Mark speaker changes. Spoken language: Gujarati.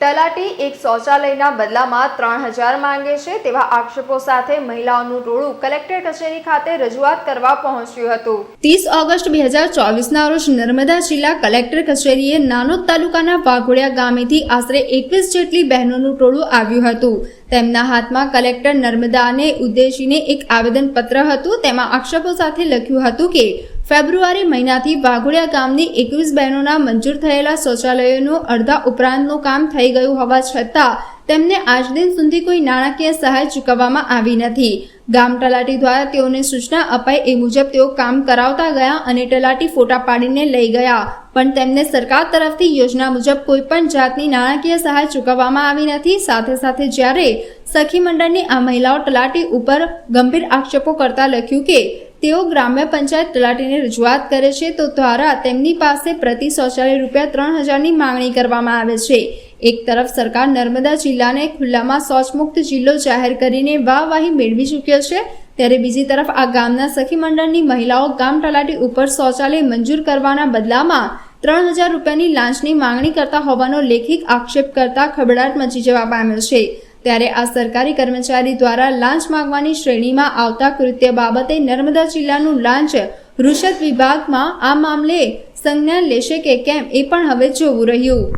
Speaker 1: તલાટી એક શૌચાલયના બદલામાં ત્રણ હજાર માંગે છે તેવા આક્ષેપો સાથે મહિલાઓનું ટોળું કલેક્ટર કચેરી ખાતે રજૂઆત કરવા પહોંચ્યું હતું. ત્રીસ ઓગસ્ટ બે હજાર ચોવીસના રોજ નર્મદા જિલ્લા કલેક્ટર કચેરીએ નાનોદ તાલુકાના વાઘોડિયા ગામેથી આશરે એકવીસ જેટલી બહેનોનું ટોળું આવ્યું હતું. તેમના હાથમાં કલેક્ટર નર્મદાને ઉદ્દેશીને એક આવેદનપત્ર હતું. તેમાં આક્ષેપો સાથે લખ્યું હતું કે ફેબ્રુઆરી મહિનાથી વાઘોડિયા ગામની એકવીસ બહેનોના મંજૂર થયેલા શૌચાલયોનું અડધા ઉપરાંતનું કામ થઈ ગયું હોવા છતાં તેમને આજ દિન સુધી કોઈ નાણાકીય સહાય ચૂકવવામાં આવી નથી. ગામ તલાટી દ્વારા તેઓને સૂચના અપાઈ એ મુજબ તેઓ કામ કરાવતા ગયા અને તલાટી ફોટા પાડીને લઈ ગયા. પણ તેમને સરકાર તરફથી યોજના મુજબ કોઈ પણ જાતની નાણાકીય સહાય ચૂકવવામાં આવી નથી. સાથે સાથે જ્યારે સખી મંડળની આ મહિલાઓ તલાટી ઉપર ગંભીર આક્ષેપો કરતા લખ્યું કે તેઓ ગ્રામ્ય પંચાયત તલાટીને રજૂઆત કરે છે તો દ્વારા તેમની પાસે પ્રતિ શૌચાલય રૂપિયા ત્રણ હજારની માંગણી કરવામાં આવે છે. એક તરફ સરકાર નર્મદા જિલ્લાને ખુલ્લામાં શૌચમુક્ત જિલ્લો જાહેર કરીને વાહવાહી મેળવી ચૂક્યો છે, ત્યારે બીજી તરફ આ ગામના સખી મંડળની મહિલાઓ ગામ તલાટી ઉપર શૌચાલય મંજૂર કરવાના બદલામાં ત્રણ હજાર રૂપિયાની લાંચની માંગણી કરતા હોવાનો લેખિત આક્ષેપ કરતા ખબડાટ મચી જવા પામ્યો છે. ત્યારે આ સરકારી કર્મચારી દ્વારા લાંચ માંગવાની શ્રેણીમાં આવતા કૃત્ય બાબતે નર્મદા જિલ્લાનું લાંચ રૂષદ વિભાગમાં આ મામલે સંજ્ઞાન લેશે કે કેમ એ પણ હવે જોવું રહ્યું.